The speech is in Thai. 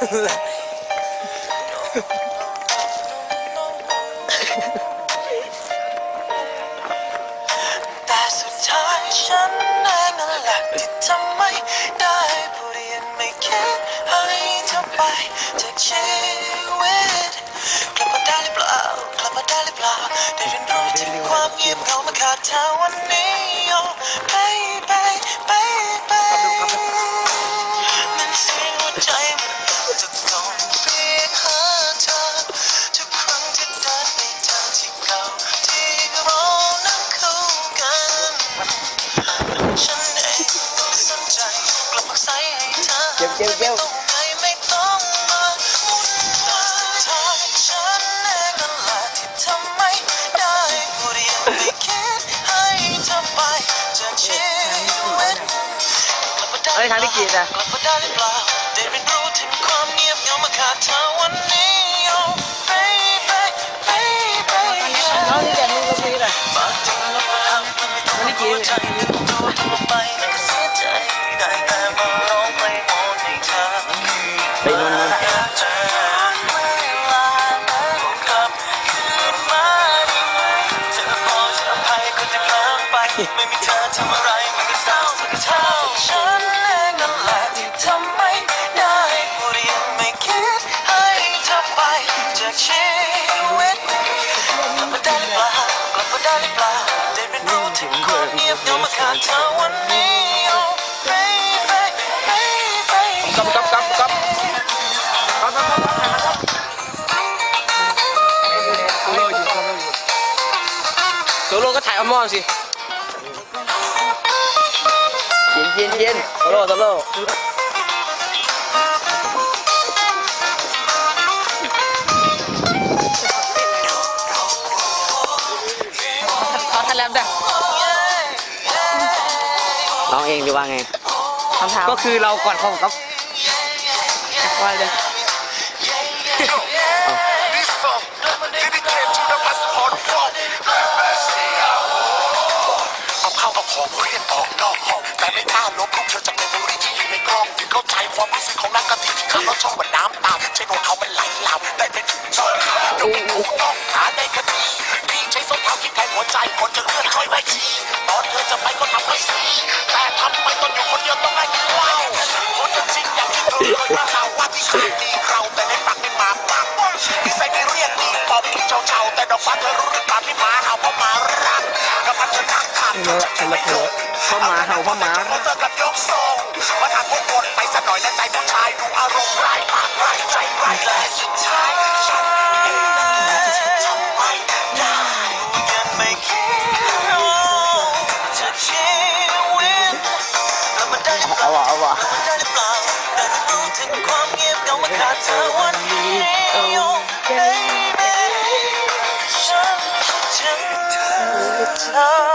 แต่สุดท้ายฉันเองนั่นแหละที่ทำไม่ได้พูดยังไม่คิดให้เธอไปจากชีวิตกลับมาได้หรือเปล่ากลับมาได้หรือเปล่าได้เรียนรู้ถึงความเงียบเหงามาขาดเธอวันนี้ oh baby baby เรียนรู้ถึงความเงียบเหงามาขาดเธอวันนี้ oh baby baby น้องนี่แกมึงก็มีเลยบางทีเราทำมันไม่ต้องรู้ใจตัวทำไปแล้วก็ ไม่มีเธอทำอะไรมันก็เศร้าสักเท่าฉันเองนั่นแหละที่ทำไม่ได้พูดยังไม่คิดให้เธอไปจากชีวิตกลับมาได้หรือเปล่ากลับมาได้หรือเปล่าได้เรียนรู้ถึงความเงียบเหงามาขาดเธอวันนี้ oh baby baby กับกับกับกับโซโล่ก็ถ่ายอมอนสิ เย็นเย็นเย็นโซโล่โซโล่เขาทันแล้วจ้ะร้องเองดีว่าไงคำถามก็คือเราก่อนเขาครับว่าเลย This song dedicated to the passport from เอาข้าวเอาของเรียนออกนอกห้องแต่ไม่ก ความรู้สึกของนักกะทิที่ขับรถช่องเหมือนน้ำตาลใช้นวดเขามันไหลลามได้ไปถึงช่องขาเราเป็นผู้ต้องหาในคดีพี่ใช้ส้นเท้าคิดแทนหัวใจคนจะเลื่อกช่วยไว้ทีตอนเธอจะไปก็ทำไม่สีแต่ทำไมตอนอยู่คนเดียวต้องให้เหล่าคนจะจริงอย่างที่เธอเคยมาหาว่าที่ขายดีเราแต่ในปากไม่มาปากนิสัยไม่เรียกดีปอบเจ้าๆแต่ดอกฟ้าเธอรู้หรือเปล่าที่มาเห่าเพราะมารักกับพันเธอนั่งข้างเธอจะไม่ลง พ่อหมาเห่าพ่อหมาเจอวัหน่าข้านี้วหอเปมไหามฉันคิเธอ